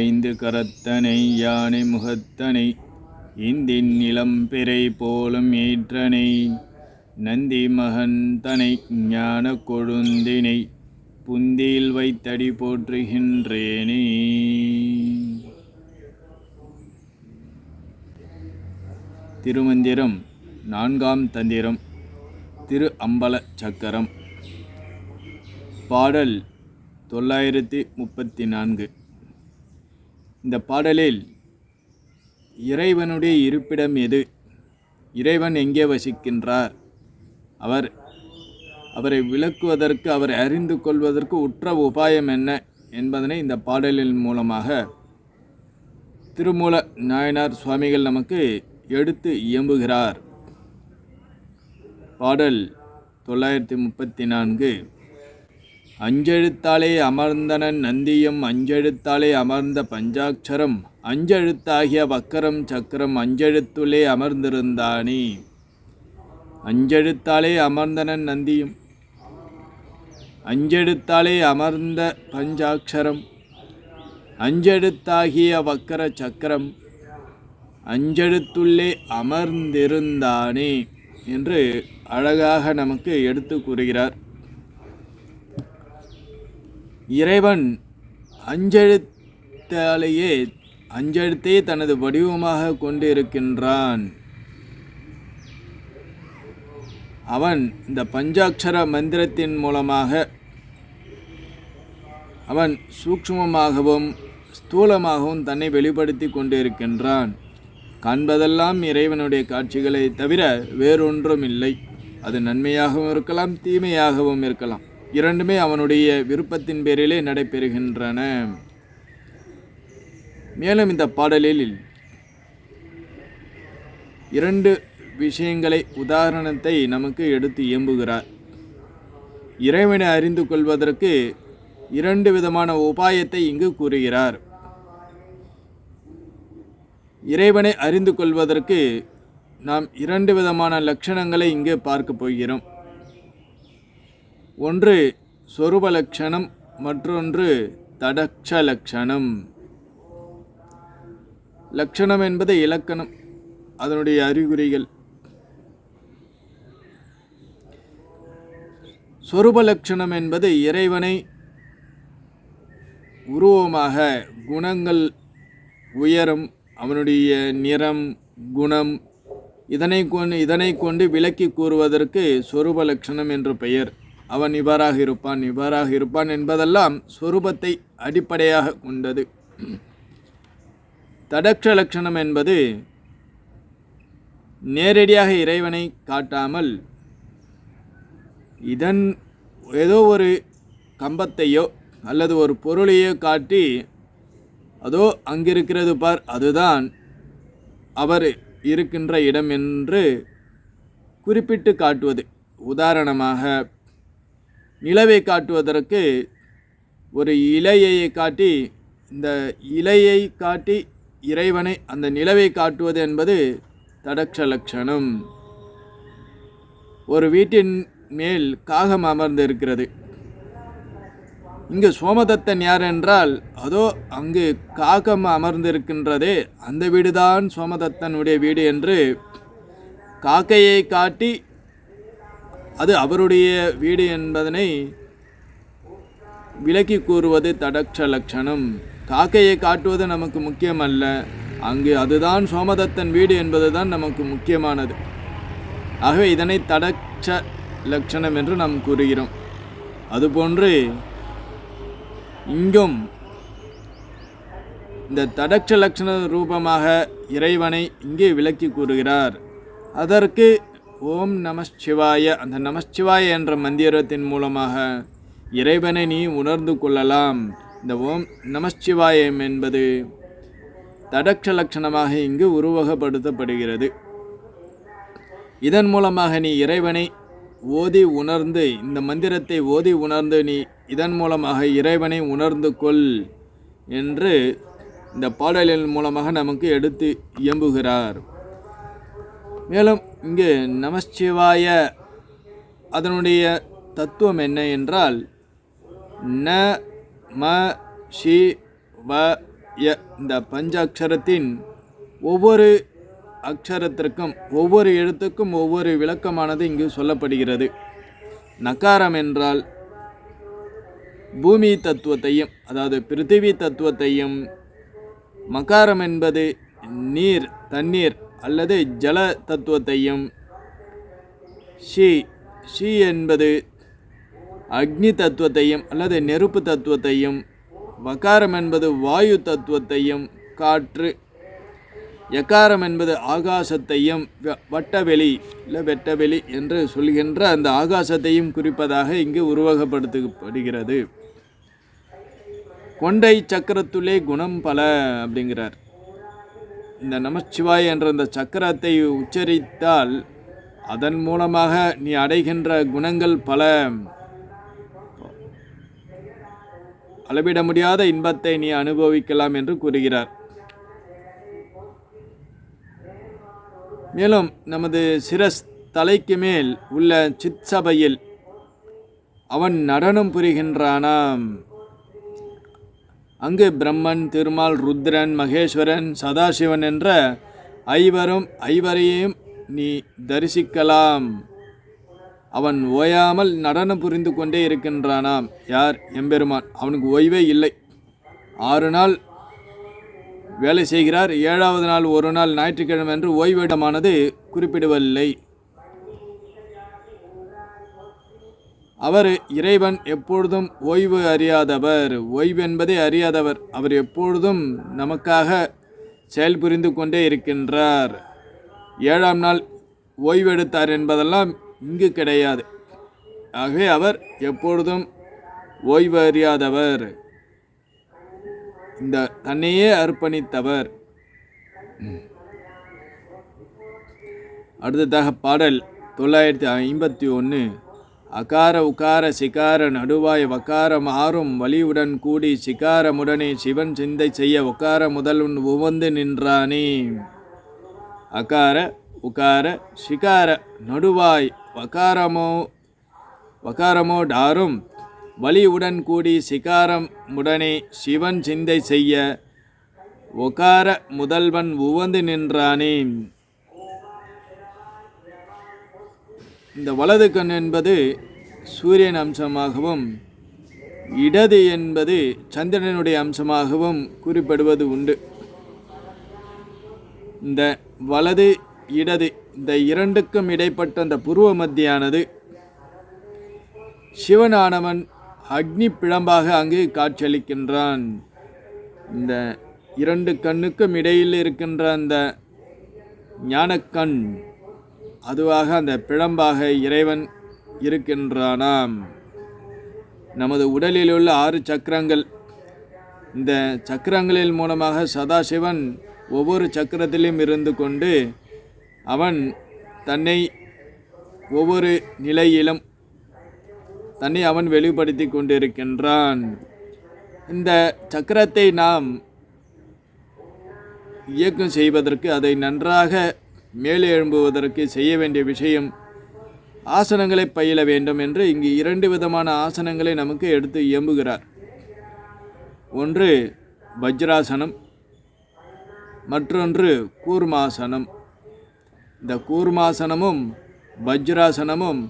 ஐந்து கரத்தனை யானை முகத்தனை இந்தின் நிலம்பிறை போலும் ஏற்றனை நந்தி மகந்தனை ஞான கொழுந்தினை புந்தியில் வைத்தடி போற்றுகின்றேனே. திருமந்திரம் நான்காம் தந்திரம். திரு அம்பல சக்கரம். பாடல் தொள்ளாயிரத்தி முப்பத்தி நான்கு. இந்த பாடலில் இறைவனுடைய இருப்பிடம் எது? இறைவன் எங்கே வசிக்கின்றார்? அவர் அவரை விளக்குவதற்கு அவரை அறிந்து கொள்வதற்கு உற்ற உபாயம் என்ன என்பதனை இந்த பாடலின் மூலமாக திருமூல நாயனார் சுவாமிகள் நமக்கு எடுத்து இயம்புகிறார். பாடல் தொள்ளாயிரத்தி முப்பத்தி நான்கு. அஞ்செழுத்தாலே அமர்ந்தனன் நந்தியும் அஞ்செழுத்தாலே அமர்ந்த பஞ்சாட்சரம் அஞ்செழுத்தாகிய வக்கரம் சக்கரம் அஞ்செழுத்துள்ளே அமர்ந்திருந்தானே. அஞ்செழுத்தாலே அமர்ந்தனன் நந்தியும் அஞ்செழுத்தாலே அமர்ந்த பஞ்சாட்சரம் அஞ்செழுத்தாகிய வக்கர சக்கரம் அஞ்செழுத்துள்ளே அமர்ந்திருந்தானே என்று அழகாக நமக்கு எடுத்து கூறுகிறார். இறைவன் அஞ்செழுத்தாலேயே அஞ்செழுத்தே தனது வடிவமாக கொண்டிருக்கின்றான். அவன் இந்த பஞ்சாட்சர மந்திரத்தின் மூலமாக அவன் சூக்ஷ்மமாகவும் ஸ்தூலமாகவும் தன்னை வெளிப்படுத்தி கொண்டிருக்கின்றான். காண்பதெல்லாம் இறைவனுடைய காட்சிகளை தவிர வேறொன்றும் இல்லை அது நன்மையாகவும் இருக்கலாம் தீமையாகவும் இருக்கலாம். இரண்டுமே அவனுடைய விருப்பத்தின் பேரிலே நடைபெறுகின்றன. மேலும் இந்த பாடலில் இரண்டு விஷயங்களை உதாரணத்தை நமக்கு எடுத்து இயம்புகிறார். இறைவனை அறிந்து கொள்வதற்கு இரண்டு விதமான உபாயத்தை இங்கு கூறுகிறார். இறைவனை அறிந்து கொள்வதற்கு நாம் இரண்டு விதமான லட்சணங்களை இங்கு பார்க்க போகிறோம். ஒன்று சொரூப லட்சணம் மற்றொன்று தடக்ஷ லட்சணம் லட்சணம் என்பது இலக்கணம் அதனுடைய அறிகுறிகள். சொரூப லட்சணம் என்பது இறைவனை உருவமாக குணங்கள் உயரம் அவனுடைய நிறம் குணம் இதனை கொண்டு இதனை கொண்டு விளக்கி கூறுவதற்கு சொரூப லட்சணம் என்று பெயர். அவன் இவ்வாறாக இருப்பான். இவ்வாறாக இருப்பான் என்பதெல்லாம் சொரூபத்தை அடிப்படையாக கொண்டது. தடக்ஷ லட்சணம் என்பது நேரடியாக இறைவனை காட்டாமல் இதன் ஏதோ ஒரு கம்பத்தையோ அல்லது ஒரு பொருளையோ காட்டி அதோ அங்கிருக்கிறது பார் அதுதான் அவர் இருக்கின்ற இடம் என்று குறிப்பிட்டு காட்டுவது. உதாரணமாக நிலவை காட்டுவதற்கு ஒரு இலையை காட்டி இந்த இலையை காட்டி இறைவனை அந்த நிலவை காட்டுவது என்பது தடக்ஷ லட்சணம் ஒரு வீட்டின் மேல் காகம் அமர்ந்து இருக்கிறது இங்கு சோமதத்தன் யார் என்றால் அதோ அங்கு காகம் அமர்ந்திருக்கின்றதே அந்த வீடுதான் சோமதத்தனுடைய வீடு என்று காக்கையை காட்டி அது அவருடைய வீடு என்பதனை விளக்கி கூறுவது தடக்ஷ லட்சணம் காக்கையை காட்டுவது நமக்கு முக்கியமல்ல. அங்கு அதுதான் சோமதத்தன் வீடு என்பதுதான் நமக்கு முக்கியமானது. ஆகவே இதனை தடக்ஷ லட்சணம் என்று நாம் கூறுகிறோம். அதுபோன்று இங்கும் இந்த தடக்ஷ லட்சண ரூபமாக இறைவனை இங்கே விளக்கி கூறுகிறார். அதற்கு ஓம் நமச்சிவாய. அந்த நமச்சிவாய என்ற மந்திரத்தின் மூலமாக இறைவனை நீ உணர்ந்து கொள்ளலாம். இந்த ஓம் நமச்சிவாயம் என்பது தடக்ஷ லட்சணமாக இங்கு உருவகப்படுத்தப்படுகிறது. இதன் மூலமாக நீ இறைவனை ஓதி உணர்ந்து இந்த மந்திரத்தை ஓதி உணர்ந்து நீ இதன் மூலமாக இறைவனை உணர்ந்து கொள் என்று இந்த பாடலின் மூலமாக நமக்கு எடுத்து இயம்புகிறார். மேலும் இங்கு நமச்சிவாய அதனுடைய தத்துவம் என்ன என்றால் ந ம ஷி வ ய இந்த பஞ்ச அக்ஷரத்தின் ஒவ்வொரு அக்ஷரத்திற்கும் ஒவ்வொரு எழுத்துக்கும் ஒவ்வொரு விளக்கமானது இங்கு சொல்லப்படுகிறது. நகாரம் என்றால் பூமி தத்துவத்தையும் அதாவது பிருத்திவி தத்துவத்தையும் மகாரம் என்பது நீர் தண்ணீர் அல்லது ஜல தத்துவத்தையும். ஷி ஷி என்பது அக்னி தத்துவத்தையும் அல்லது நெருப்பு தத்துவத்தையும். வகாரம் என்பது வாயு தத்துவத்தையும் காற்று. எக்காரம் என்பது ஆகாசத்தையும் வ- வட்டவெளி இல்லை வெட்டவெளி என்று சொல்கின்ற அந்த ஆகாசத்தையும் குறிப்பதாக இங்கு உருவகப்படுத்தப்படுகிறது. கொண்டை சக்கரத்துள்ளே குணம் பல அப்படிங்கிறார். இந்த நமச்சிவாய் என்ற இந்த சக்கரத்தை உச்சரித்தால் அதன் மூலமாக நீ அடைகின்ற குணங்கள் பல. அளவிட முடியாத இன்பத்தை நீ அனுபவிக்கலாம் என்று கூறுகிறார். மேலும் நமது சிரஸ் தலைக்கு மேல் உள்ள சித் சபையில் அவன் நடனம் புரிகின்றானாம். அங்கு பிரம்மன் திருமால் ருத்ரன் மகேஸ்வரன் சதாசிவன் என்ற ஐவரும் ஐவரையும் நீ தரிசிக்கலாம். அவன் ஓயாமல் நடனம் புரிந்து கொண்டே இருக்கின்றானாம். யார்? எம்பெருமான். அவனுக்கு ஓய்வே இல்லை. ஆறு நாள் வேலை செய்கிறார். ஏழாவது நாள் ஒரு நாள் ஞாயிற்றுக்கிழமை என்று ஓய்விடமானது குறிப்பிடவில்லை. அவர் இறைவன் எப்பொழுதும் ஓய்வு அறியாதவர். ஓய்வென்பதை அறியாதவர். அவர் எப்பொழுதும் நமக்காக செயல்புரிந்து கொண்டே இருக்கின்றார். ஏழாம் நாள் ஓய்வெடுத்தார் என்பதெல்லாம் இங்கு கிடையாது. ஆகவே அவர் எப்பொழுதும் ஓய்வு அறியாதவர். இந்த தன்னையே அர்ப்பணித்தவர். அடுத்ததாக பாடல் தொள்ளாயிரத்தி ஐம்பத்தி ஒன்று. அகார உகார சிகார நடுவாய் வக்காரம் ஆறும் வலியுடன் கூடி சிகாரமுடனே சிவன் சிந்தை செய்ய உக்கார முதல்வன் உவந்து நின்றானே. அகார உகார சிகார நடுவாய் வகாரமோ வகாரமோ டாரும் வலியுடன் கூடி சிகாரம் உடனே சிவன் சிந்தை செய்ய ஒகார முதல்வன் உவந்து நின்றானே. இந்த வலது கண் என்பது சூரியன் அம்சமாகவும் இடது என்பது சந்திரனுடைய அம்சமாகவும் குறிப்பிடுவது உண்டு. இந்த வலது இடது இந்த இரண்டுக்கும் இடைப்பட்ட அந்த புருவ மத்தியானது சிவனானவன் அக்னி பிழம்பாக அங்கு காட்சியளிக்கின்றான். இந்த இரண்டு கண்ணுக்கும் இடையில் இருக்கின்ற அந்த ஞானக்கண் அதுவாக அந்த பிழம்பாக இறைவன் இருக்கின்றானாம். நமது உடலில் உள்ள ஆறு சக்கரங்கள் இந்த சக்கரங்களின் மூலமாக சதாசிவன் ஒவ்வொரு சக்கரத்திலும் இருந்து கொண்டு அவன் தன்னை ஒவ்வொரு நிலையிலும் தன்னை அவன் வெளிப்படுத்தி கொண்டிருக்கின்றான். இந்த சக்கரத்தை நாம் இயக்கம் செய்வதற்கு அதை நன்றாக மேலே எழும்புவதற்கு செய்ய வேண்டிய விஷயம் ஆசனங்களை பயில வேண்டும் என்று இங்கு இரண்டு விதமான ஆசனங்களை நமக்கு எடுத்து இயம்புகிறார். ஒன்று வஜ்ராசனம் மற்றொன்று கூர்மாசனம். இந்த கூர்மாசனமும் வஜ்ராசனமும்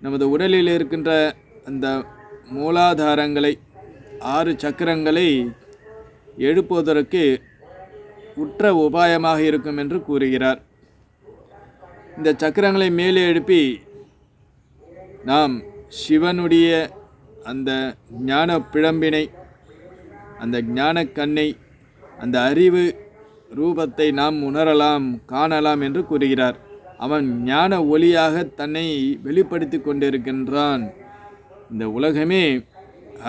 நமது உடலில் இருக்கின்ற அந்த மூலாதாரங்களை ஆறு சக்கரங்களை எழுப்புவதற்கு உற்ற உபாயமாக இருக்கும் என்று கூறுகிறார். இந்த சக்கரங்களை மேலே எழுப்பி நாம் சிவனுடைய அந்த ஞான பிழம்பினை அந்த ஞான கண்ணை அந்த அறிவு ரூபத்தை நாம் உணரலாம் காணலாம் என்று கூறுகிறார். அவன் ஞான ஒளியாக தன்னை வெளிப்படுத்தி கொண்டிருக்கின்றான். இந்த உலகமே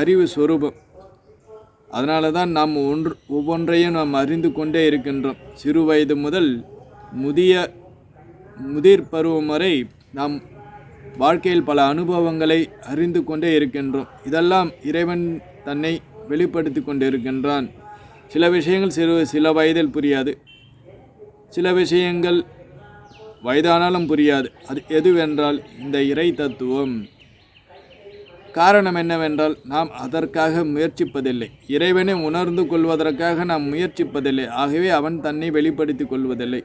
அறிவு சொரூபம் அதனால தான் நாம் ஒன்று ஒவ்வொன்றையும் நாம் அறிந்து கொண்டே இருக்கின்றோம். சிறு வயது முதல் முதிய முதிர் பருவம் வரை நாம் வாழ்க்கையில் பல அனுபவங்களை அறிந்து கொண்டே இருக்கின்றோம். இதெல்லாம் இறைவன் தன்னை வெளிப்படுத்தி கொண்டிருக்கின்றான். சில விஷயங்கள் சிறு சில வயதில் புரியாது. சில விஷயங்கள் வயதானாலும் புரியாது. அது எதுவென்றால் இந்த இறை தத்துவம். காரணம் என்னவென்றால் நாம் அதற்காக முயற்சிப்பதில்லை. இறைவனை உணர்ந்து கொள்வதற்காக நாம் முயற்சிப்பதில்லை. ஆகவே அவன் தன்னை வெளிப்படுத்தி கொள்வதில்லை.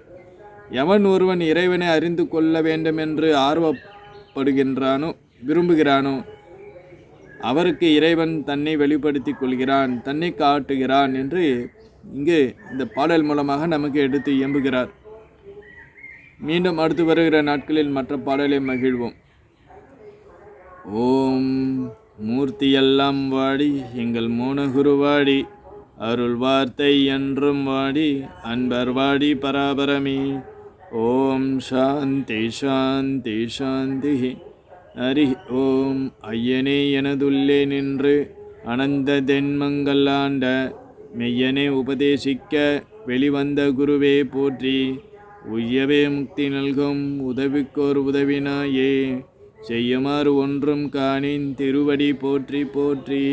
எவன் ஒருவன் இறைவனை அறிந்து கொள்ள வேண்டும் என்று ஆர்வப்படுகின்றானோ விரும்புகிறானோ அவருக்கு இறைவன் தன்னை வெளிப்படுத்தி கொள்கிறான் தன்னை காட்டுகிறான் என்று இங்கு இந்த பாடல் மூலமாக நமக்கு எடுத்து இயம்புகிறார். மீண்டும் அடுத்து வருகிற நாட்களில் மற்ற பாடலை மகிழ்வோம். ஓம் மூர்த்தியெல்லாம் வாடி எங்கள் மோனகுரு வாடி அருள் வார்த்தை என்றும் வாடி அன்பர் வாடி பராபரமே. ஓம் சாந்தி சாந்தி சாந்தி. ஹரி ஓம். ஐயனே எனதுள்ளே நின்று அனந்த தென்மங்கள் ஆண்ட மெய்யனே உபதேசிக்க வெளிவந்த குருவே போற்றி. உய்யவே முக்தி நல்கும் உதவிக்கோர் உதவினாயே. செய்யுமாறு ஒன்றும் காணின் திருவடி போற்றி போற்றி.